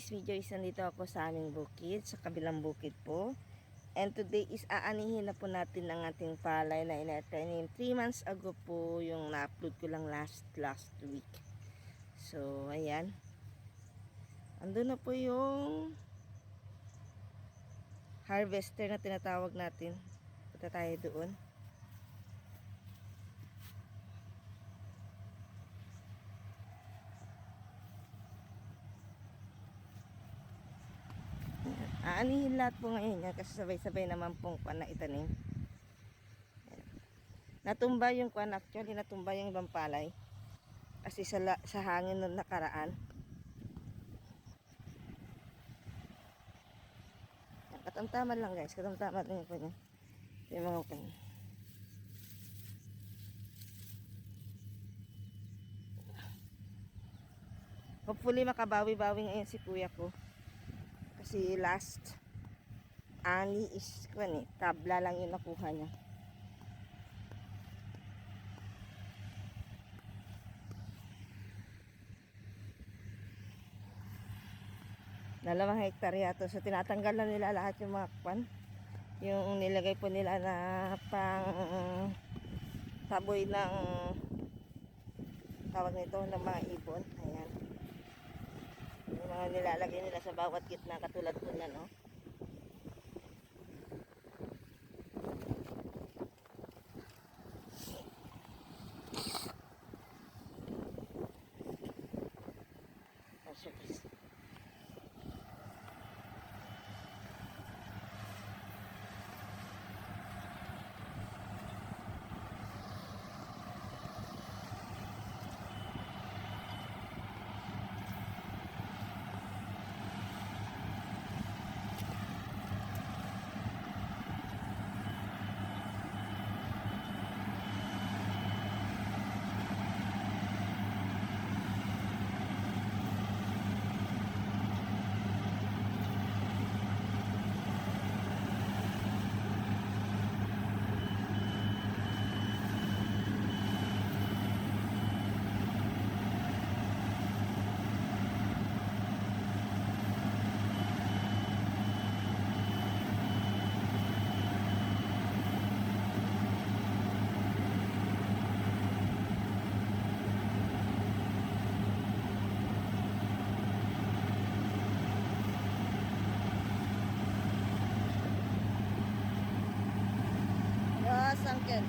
today's video is nandito ako sa aming bukid, sa kabilang bukid po. And today is aanihin na po natin ang ating palay na inatanim. 3 months ago po yung na-upload ko lang last last week. So, ayan. Ando na po yung harvester na tinatawag natin. Punta tayo doon. Aanihin lahat po ngayon yan kasi sabay-sabay naman pong kwan na itanim. Natumba yung kwan actually, natumba yung ibang palay. Kasi sa, la- sa hangin nung nakaraan. Ayan, Katamtaman lang guys, katamtaman lang kwan yan. Yung mga kwan. Hopefully makabawi-bawi ngayon si kuya ko. Kasi last ani is kwan eh, tabla lang yung nakuha niya. Dalawang hektarya to. So tinatanggal na nila lahat yung mga kwan. Yung nilagay po nila na pang taboy ng tawag nito ng mga ibon. Ayan. Nilalagay nila sa bawat gitna katulad po na no. Oh, siya, guys. Yes, uncle.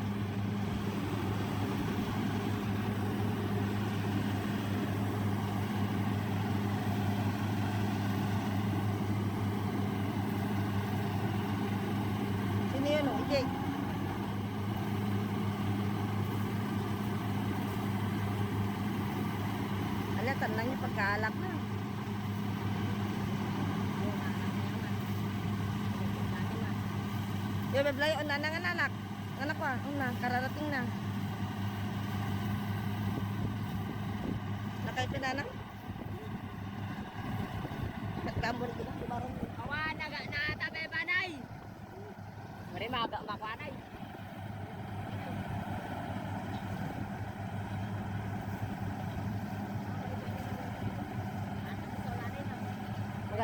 Sino yun? oh? Ijay. Ala, tanang niya pagkaalak na. Yo, beblay, on na nga anak. Anak ko, on na, kararating na. Nakay pinanak. Kamor kita kumaron. Awan, naga na tabi banay. Mari maga makwanay.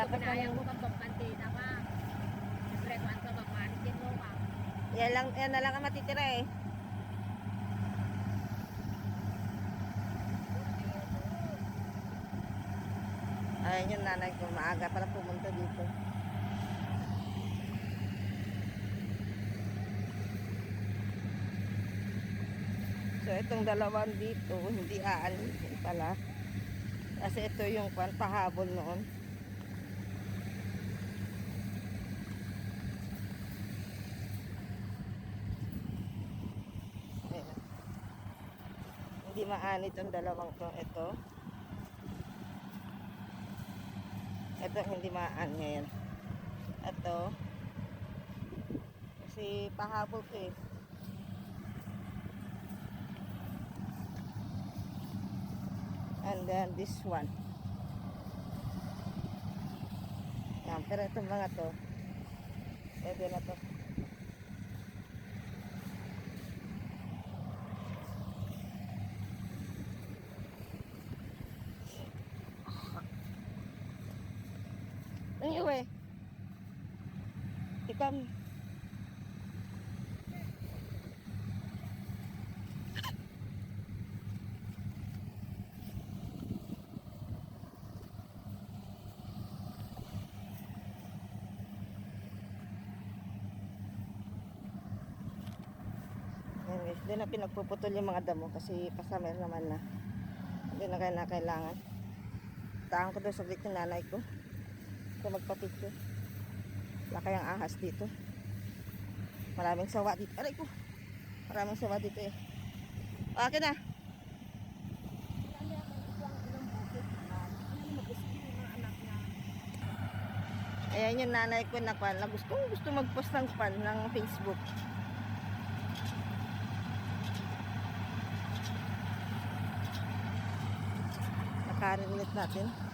Yung... ko kang pagpanti na ka. Siyempre, kung ka magmanitin mo ka. Yan lang, yan na lang ang matitira eh. Ayun yung nanay ko, maaga pala pumunta dito. So, itong dalawan dito, hindi aalisin pala. Kasi ito yung pahabol noon. Ayan. Hindi maanit ang dalawang to. Ito. Ito hindi maan ngayon. Ito. Kasi pahabol ko eh. And then this one. Yan, pero itong mga to, pwede na to. Ang iwe. Ikaw. Yan guys, di na pinagpuputol yung mga damo kasi kasama naman na. Hindi na kaya na kailangan. Taan ko doon sa yung nanay ko. Kung magpapicture. Wala kayang ahas dito. Maraming sawa dito. Aray ko! Maraming sawa dito eh. O, akin na! Ayan yung nanay ko na kwan. Gusto, gusto mag-post ng kwan ng Facebook. Nakarinig natin.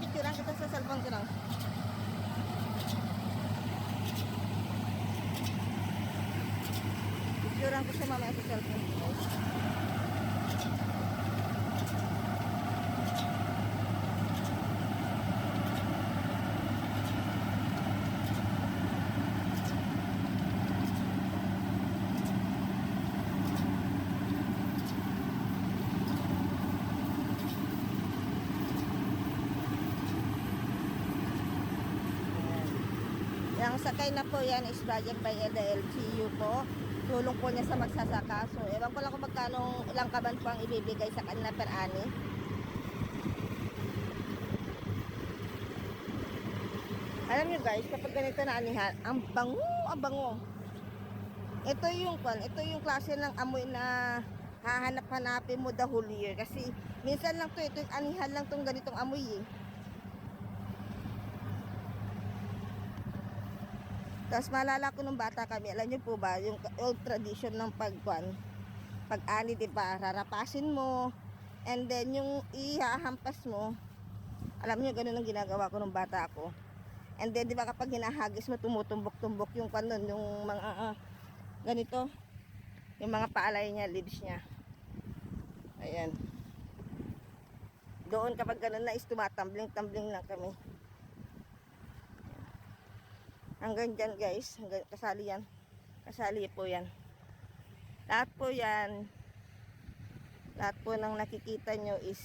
Picturean kita sa cellphone ko lang. Picturean ko mamaya sa cellphone ko. Yung sakay na po yan is project by LDLGU po. Tulong po niya sa magsasaka. So, ewan ko lang kung magkano ilang kaban po ang ibibigay sa kanila per ani. Alam niyo guys, kapag ganito na anihan, ang bango, ang bango. Ito yung kwan, ito yung klase ng amoy na hahanap-hanapin mo the whole year. Kasi minsan lang to, ito yung anihan lang tong ganitong amoy eh. Tapos maalala ko nung bata kami, alam niyo po ba, yung old tradition ng pagkuan, pag-ani, di ba, rarapasin mo, and then yung ihahampas mo, alam niyo, ganun ang ginagawa ko nung bata ako. And then, di ba, kapag hinahagis mo, tumutumbok-tumbok yung kwan nun, yung mga, ah, ganito, yung mga paalay niya, leaves niya. Ayan. Doon kapag ganun na is tumatambling-tambling lang kami. Hanggang dyan guys, hanggang kasali yan. Kasali po yan. Lahat po yan, lahat po ng nakikita nyo is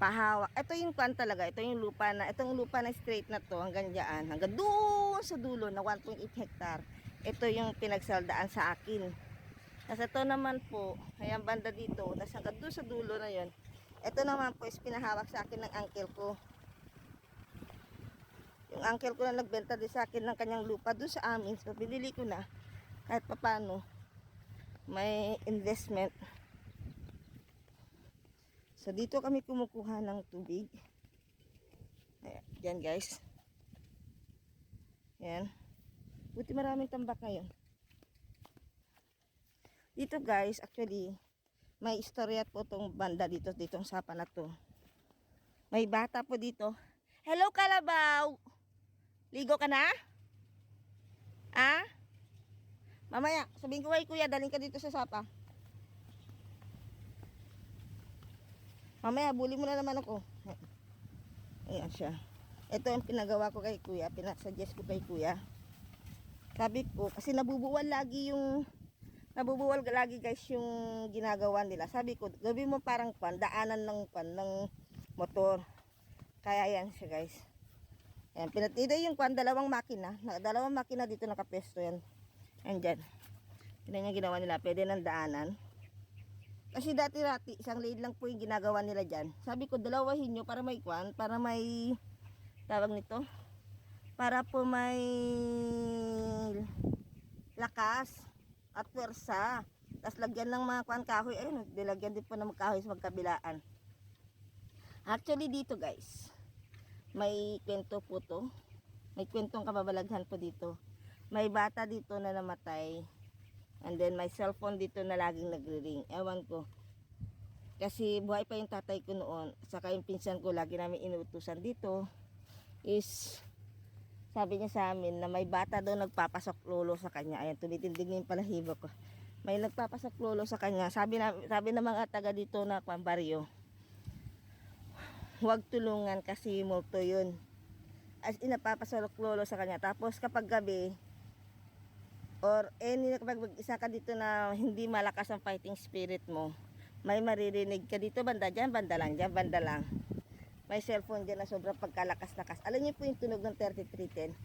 pahawa. Ito yung kwan talaga, ito yung lupa na, itong lupa na straight na to hanggang dyan, hanggang doon sa dulo na 1.8 hectare. Ito yung pinagsaldaan sa akin. Tapos ito naman po, ayan banda dito, tapos hanggang doon sa dulo na yon. Ito naman po is pinahawak sa akin ng uncle ko. Yung uncle ko na nagbenta din sa akin ng kanyang lupa doon sa amin. So, binili ko na kahit papano may investment. So, dito kami kumukuha ng tubig. Ayan, guys. Ayan. Buti maraming tambak ngayon. Dito guys, actually, may istorya po tong banda dito, ditong sapa na to. May bata po dito. Hello, Kalabaw! Ligo ka na? Ah? Mamaya, sabihin ko kay kuya, daling ka dito sa sapa. Mamaya, buli mo na naman ako. Ayan siya. Ito yung pinagawa ko kay kuya, pinasuggest ko kay kuya. Sabi ko, kasi nabubuwal lagi yung, nabubuwal lagi guys yung ginagawa nila. Sabi ko, gawin mo parang pan, daanan ng pan, ng motor. Kaya yan siya guys. Ayan, pinatida yung kwan, dalawang makina. Na, dalawang makina dito nakapesto yan. Ayan dyan. Yan yung ginawa nila. Pwede ng daanan. Kasi dati-dati, isang lane lang po yung ginagawa nila dyan. Sabi ko, dalawahin nyo para may kwan, para may, tawag nito, para po may lakas at pwersa. Tapos lagyan ng mga kwan kahoy. Ayun, nilagyan din po ng kahoy sa magkabilaan. Actually dito guys, may kwento po to. May kwentong kababalaghan po dito. May bata dito na namatay. And then may cellphone dito na laging nagre-ring. Ewan ko. Kasi buhay pa yung tatay ko noon. Saka yung pinsan ko lagi namin inutusan dito. Is sabi niya sa amin na may bata daw nagpapasok lolo sa kanya. Ayan, tumitindig na yung palahibo ko. may nagpapasaklolo sa kanya. Sabi na sabi ng mga taga dito na kwan baryo. Huwag tulungan kasi multo 'yun. As in napapasaklolo sa kanya. Tapos kapag gabi or any kapag mag-isa ka dito na hindi malakas ang fighting spirit mo, may maririnig ka dito banda dyan, banda lang dyan, banda lang. May cellphone dyan na sobrang pagkalakas-lakas. Alam niyo po yung tunog ng 3310.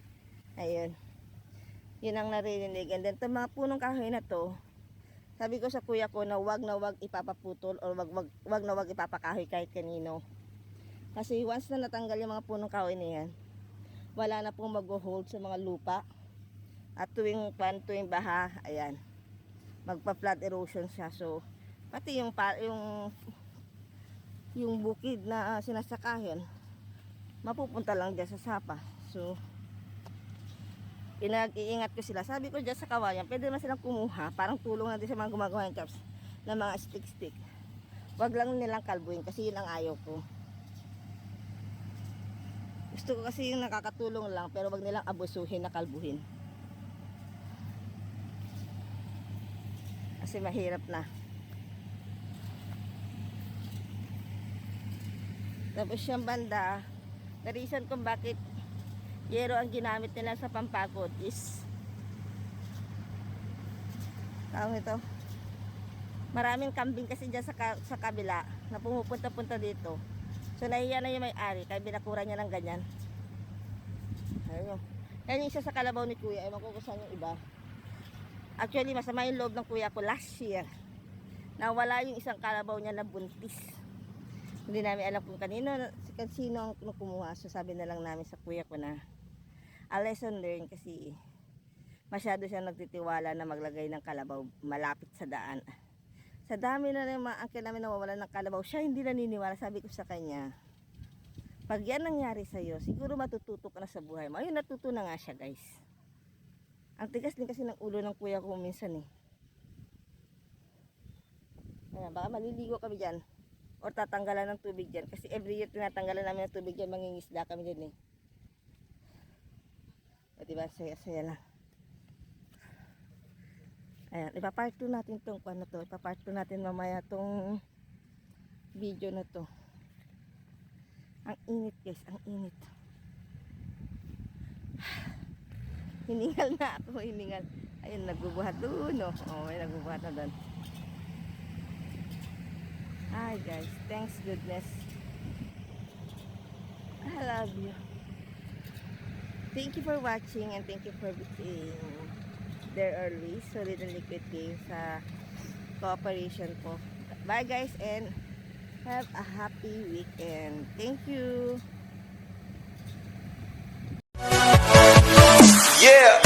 Ayun. Yun ang naririnig. And then, itong mga punong kahoy na to, sabi ko sa kuya ko na wag na wag ipapaputol or wag, wag, wag na wag ipapakahoy kahit kanino. Kasi once na natanggal yung mga punong kahoy na yan, wala na pong mag-hold sa mga lupa. At tuwing pan, tuwing baha, ayan, magpa-flood erosion siya. So, pati yung, yung, yung bukid na uh, sinasakahin, mapupunta lang dyan sa sapa. So, pinag-iingat ko sila. Sabi ko dyan sa kawayan, pwede naman silang kumuha, parang tulong na din sa mga gumagawa ng chops, ng mga stick-stick. Wag lang nilang kalbuhin kasi yun ang ayaw ko. Gusto ko kasi yung nakakatulong lang, pero wag nilang abusuhin na kalbuhin. Kasi mahirap na. Tapos yung banda, the reason kung bakit yero ang ginamit nila sa pampagod is tawag ito maraming kambing kasi dyan sa, ka- sa kabila na pumupunta-punta dito so nahiya na yung may-ari kaya binakura niya ng ganyan. Ayun. Yan yung isa sa kalabaw ni kuya. Ewan ko kung saan yung iba. Actually masama yung loob ng kuya ko last year. Nawala yung isang kalabaw niya na buntis. Hindi namin alam kung kanino kung sino ang kumuha. So sabi na lang namin sa kuya ko na a lesson learned kasi masyado siya nagtitiwala na maglagay ng kalabaw malapit sa daan. Sa dami na ng mga angkin namin nawawalan ng kalabaw, siya hindi naniniwala. Sabi ko sa kanya, pag yan nangyari sa'yo, siguro matututo ka na sa buhay mo. Ayun, natuto na nga siya guys. Ang tigas din kasi ng ulo ng kuya ko minsan eh. Ayan, baka maliligo kami dyan. Or tatanggalan ng tubig dyan. Kasi every year tinatanggalan namin ng tubig dyan, mangingisda kami dyan eh. O diba, saya-saya lang. Ayan, ipapart 2 natin tong kwan na to. Ipapart 2 natin mamaya tong video na to. Ang init guys, ang init. Hiningal na ako, hiningal. Ayun, nagbubuhat doon, no? Oh, may nagbubuhat na doon. Hi guys, thanks goodness. I love you. Thank you for watching and thank you for being there early. Solid and liquid game sa cooperation ko. Bye guys and have a happy weekend. Thank you. Yeah.